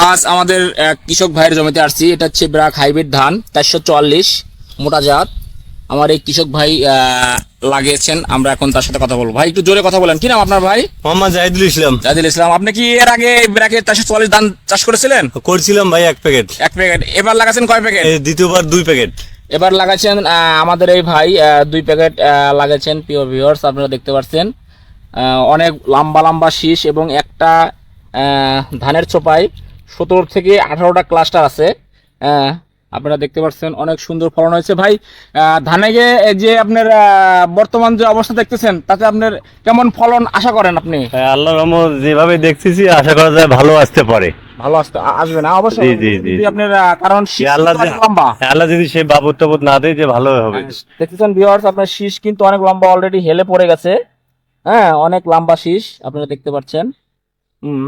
আজ আমাদের কৃষক ভাইয়ের জমিতে আসছি। এটা হচ্ছে ব্রাক হাইব্রিড ধান চারশো চুয়াল্লিশ মোটা জাত। আমার এই কৃষক ভাই লাগিয়েছেন। আমরা এখন তার সাথে কথা বলব। ভাই একটু জোরে কথা বলেন। কি নাম আপনার ভাই? মোহাম্মদ জাহিদুল ইসলাম। জাহিদুল ইসলাম আপনি কি এর আগে ব্র্যাকের চারশো চুয়াল্লিশ ধান চাষ করেছিলেন? করছিলাম ভাই এক প্যাকেট। এক প্যাকেট। এবার লাগাচ্ছেন কয় প্যাকেট? দ্বিতীয়বার দুই প্যাকেট। এবার লাগাচ্ছেন আমাদের এই ভাই দুই প্যাকেট লাগাচ্ছেন পিওর ভিউয়ার্স আপনারা দেখতে পাচ্ছেন। অনেক লম্বা লম্বা শীষ এবং একটা ধানের চোপায় সতেরো থেকে আঠারোটা ক্লাস্টার আছে। আহ, আপনারা দেখতে পাচ্ছেন অনেক সুন্দর ফলন হয়েছে। ভাই ধানে যে আপনার বর্তমান যে অবস্থা দেখতেছেন তাতে আপনার কেমন ফলন আশা করেন আপনি? হ্যাঁ, আল্লাহ রহমত যেভাবে দেখতেছি আশা করা যায় ভালো আসতে পারে। ভালো আসতে আসবে না অবশ্যই। জি, জি, জি। আপনার কারণ আল্লাহ লম্বা। আল্লাহ যদি সে বাবদ টাবদ না দেয় যে ভালো হবে। দেখতেছেন ভিউয়ার্স আপনার শীষ কিন্তু অনেক লম্বা অলরেডি হেলে পড়ে গেছে। হ্যাঁ অনেক লম্বা শীষ আপনারা দেখতে পাচ্ছেন। হুম।